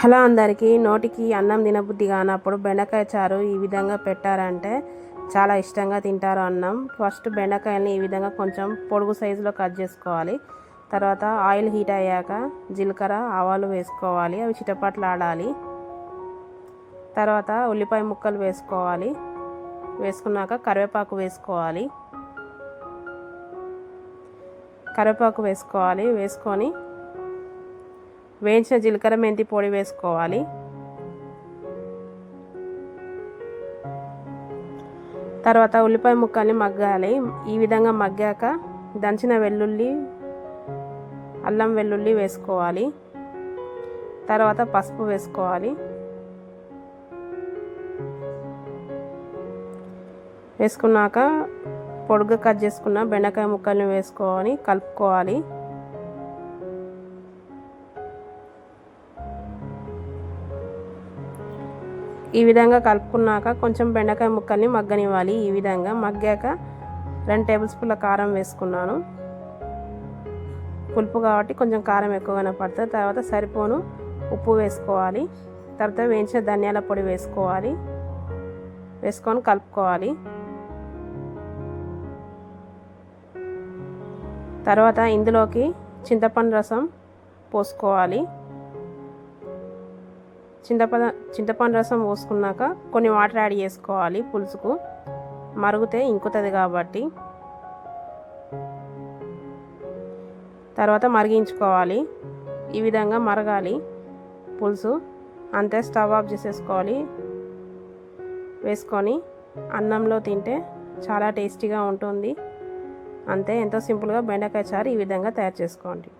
Hello అందరికీ నోటికి అన్నం తినబుద్ధి కానప్పుడు బెండకాయ చారు ఈ విధంగా పెట్టారంటే చాలా ఇష్టంగా తింటారు అన్నం. ఫస్ట్ బెండకాయని ఈ విధంగా కొంచెం పొడుగు సైజులో కట్ చేసుకోవాలి. తర్వాత ఆయిల్ హీట్ అయ్యాక జీలకర్ర ఆవాలు వేసుకోవాలి. అవి చిటపట్లాడాలి. తర్వాత ఉల్లిపాయ ముక్కలు వేసుకోవాలి. వేసుకున్నాక కరివేపాకు వేసుకోవాలి. కరివేపాకు వేసుకోవాలి. వేసుకొని వేయించిన జీలకర్ర మెంతి పొడి వేసుకోవాలి. తర్వాత ఉల్లిపాయ ముక్కల్ని మగ్గాలి. ఈ విధంగా మగ్గాక దంచిన వెల్లుల్లి అల్లం వెల్లుల్లి వేసుకోవాలి. తర్వాత పసుపు వేసుకోవాలి. వేసుకున్నాక పొడుగు కట్ చేసుకున్న బెండకాయ ముక్కల్ని వేసుకొని కలుపుకోవాలి. ఈ విధంగా కలుపుకున్నాక కొంచెం బెండకాయ ముక్కల్ని మగ్గనివ్వాలి. ఈ విధంగా మగ్గాక రెండు టేబుల్ స్పూన్ల కారం వేసుకున్నాను. పులుపు కాబట్టి కొంచెం కారం ఎక్కువగానే పడుతుంది. తర్వాత సరిపోను ఉప్పు వేసుకోవాలి. తర్వాత వేయించిన ధనియాల పొడి వేసుకోవాలి. వేసుకొని కలుపుకోవాలి. తర్వాత ఇందులోకి చింతపండు రసం పోసుకోవాలి. చింతపద చింతపండు రసం పోసుకున్నాక కొన్ని వాటర్ యాడ్ చేసుకోవాలి పులుసుకు. మరుగుతే ఇంకుతుంది కాబట్టి. తర్వాత మరిగించుకోవాలి. ఈ విధంగా మరగాలి పులుసు. అంతే స్టవ్ ఆఫ్ చేసేసుకోవాలి. వేసుకొని అన్నంలో తింటే చాలా టేస్టీగా ఉంటుంది. అంతే ఎంతో సింపుల్గా బెండకాయ చారు ఈ విధంగా తయారు చేసుకోండి.